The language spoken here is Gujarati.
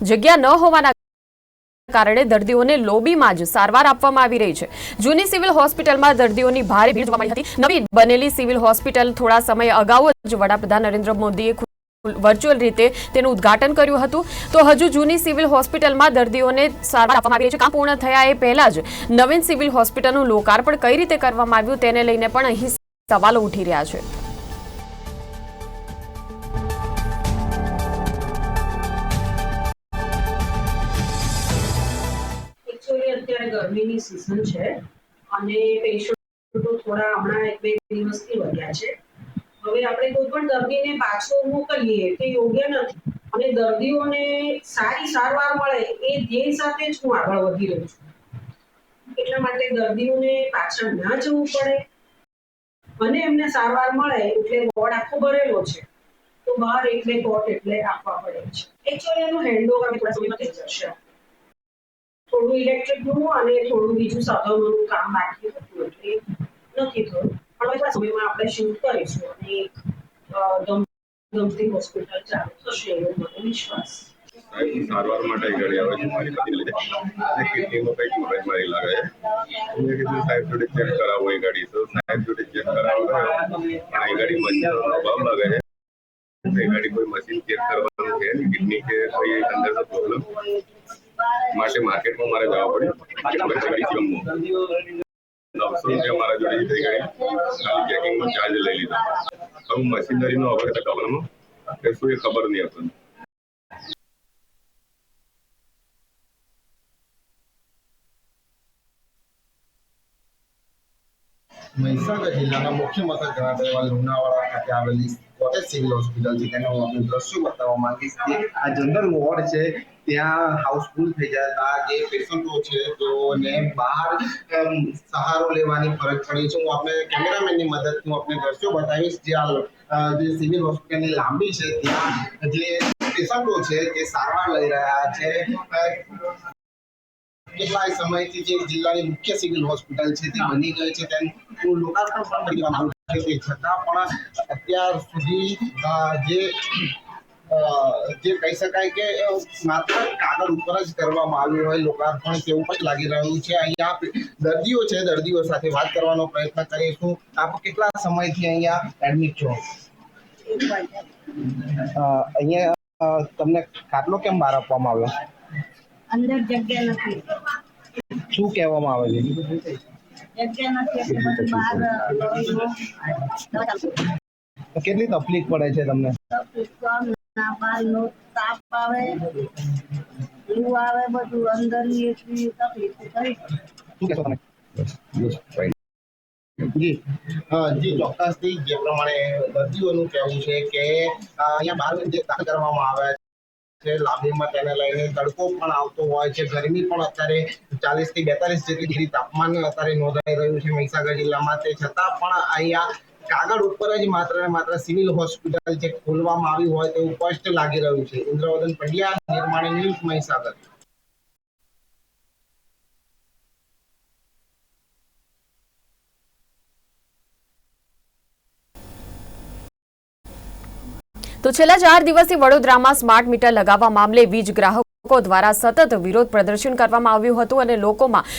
જગ્યા ન હોવાના કારણે દર્દીઓને લોબીમાં જ સારવાર આપવામાં આવી રહી છે. જૂની સિવિલ હોસ્પિટલમાં દર્દીઓની ભારે ભીડ જોવા મળી હતી. નવી બનેલી સિવિલ હોસ્પિટલ થોડા સમય અગાઉ જ વડાપ્રધાન નરેન્દ્ર મોદીએ વર્ચ્યુઅલ રીતે તેનું ઉદ્ઘાટન કર્યું હતું. તો હજુ જૂની સિવિલ હોસ્પિટલમાં દર્દીઓને સારવાર આપવામાં આવી રહી છે. કામ પૂર્ણ થયા એ પહેલા જ નવીન સિવિલ હોસ્પિટલનું લોકાર્પણ કઈ રીતે કરવામાં આવ્યું તેને લઈને પણ અહીં સવાલો ઉઠી રહ્યા છે. અત્યારે ગરમીની સિઝન છે અને પેશન્ટો થોડા હમણાં એક બે દિવસથી વધ્યા છે. હવે આપણે કોઈ પણ દર્દીને પાછો મોકલીએ તે યોગ્ય નથી અને દર્દીઓને સારી સારવાર મળે એ ધ્યેય સાથે જ હું આગળ વધી રહી છું. એટલા માટે દર્દીઓને પાછળ ના જવું પડે અને એમને સારવાર મળે એટલે વોર્ડ આખો ભરેલો છે. તો બહાર બે કોટ એટલે આપવા પડે છે. એકચ્યુઅલી એનું હેન્ડઓવર થોડા સમયમાં થઈ જશે. થોડું ઇલેક્ટ્રિકનું અને થોડું બીજું સાધનોનું કામ બાકી હતું એટલે નથી થયું. પણ હવે સમયમાં આપણે શૂટ કરીશું અને એક હોસ્પિટલ ચાલુ થશે એવો મને વિશ્વાસ. સારવાર માટે ઘડી આવે છે મારી પતિ લીધે કિડનીમાં કંઈક મગજમારી લાગે છે. મેં કીધું સાહેબ જોડે ચેક કરાવો એ ગાડી. તો સાહેબ જોડે ચેક કરાવો. પણ એ ગાડી મશીનનો ભાવ લાગે છે. એ ગાડી કોઈ મશીન ચેક કરવાનું છે, કિડની કે કોઈ અંદર પ્રોબ્લેમ માટે માર્કેટમાં મારે જવા પડ્યું. નવસો રૂપિયા મારા જોડે થઈ ગાડી ખાલી ચાર્જ લઈ લીધો. હવે મશીનરીનો અભાવ હતા કવરમાં કે શું એ ખબર નહીં આપણને મહીસાગર જિલ્લાના મુખ્ય મથક ગણાતા એવા લુણાવાડા ખાતે આવેલી કોટેજ સિવિલ હોસ્પિટલ છે, તેનો અમે દ્રશ્યો બતાવવા માંગીશ કે આ જનરલ વોર્ડ છે, ત્યાં હાઉસફુલ થઈ જતા જે પેશન્ટો છે, તેઓને બહાર સહારો લેવાની ફરજ પડી છે. હું આપણે કેમેરામેનની મદદથી હું આપણે દ્રશ્યો બતાવીશ. જે આ જે સિવિલ હોસ્પિટલની લાંબી છે, ત્યાં જે પેશન્ટો છે, તે સારવાર લઈ રહ્યા છે. કેટલાય સમયથી જે જિલ્લાની મુખ્ય સિવિલ હોસ્પિટલ છે, તે બની ગઈ છે. તેનું લોકાર્પણ પણ કરી દેવામાં આવ્યું છે તે છતાં પણ અત્યાર સુધી જે જે કહી શકાય કે માત્ર કાગળ ઉપર જ કરવામાં આવ્યું હોય લોકાર્પણ તેવું પણ લાગી રહ્યું છે. અહીંયા દર્દીઓ છે દર્દીઓ સાથે વાત કરવાનો પ્રયત્ન કરીશું. આપ કેટલા સમયથી અહીંયા એડમિટ છો? અ, અહીંયા તમને ખાટલો કેમ બહાર આપવામાં આવ્યો? અંદર જગ્યા નથી. શું કહેવામાં આવે છે? કેટલી તકલીફ પડે છે તમને? તાપ આવે લૂ આવે બધું અંદરની એટલી જી જી ચોક્કસથી જે પ્રમાણે દર્દીઓનું કહેવું છે કે અહીંયા બહાર જે દાખલ કરવામાં આવે છે લાંબીમાં તેને લઈને તડકો પણ આવતો હોય છે. ગરમી પણ અત્યારે ચાલીસથી બેતાલીસ જેટલી ડિગ્રી તાપમાન અત્યારે નોંધાઈ રહ્યું છે મહીસાગર જિલ્લામાં. તે છતાં પણ અહીંયા કાગળ ઉપર જ માત્ર ને માત્ર સિવિલ હોસ્પિટલ જે ખોલવામાં આવી હોય તેવું સ્પષ્ટ લાગી રહ્યું છે. ઇન્દ્રવદન પંડ્યા, નિર્માણ ન્યૂઝ મહીસાગર. તો છેલ્લા ચાર દિવસથી વડોદરામાં સ્માર્ટ મીટર લગાવવા મામલે વીજ ગ્રાહકો દ્વારા સતત વિરોધ પ્રદર્શન કરવામાં આવ્યું હતું અને લોકોમાં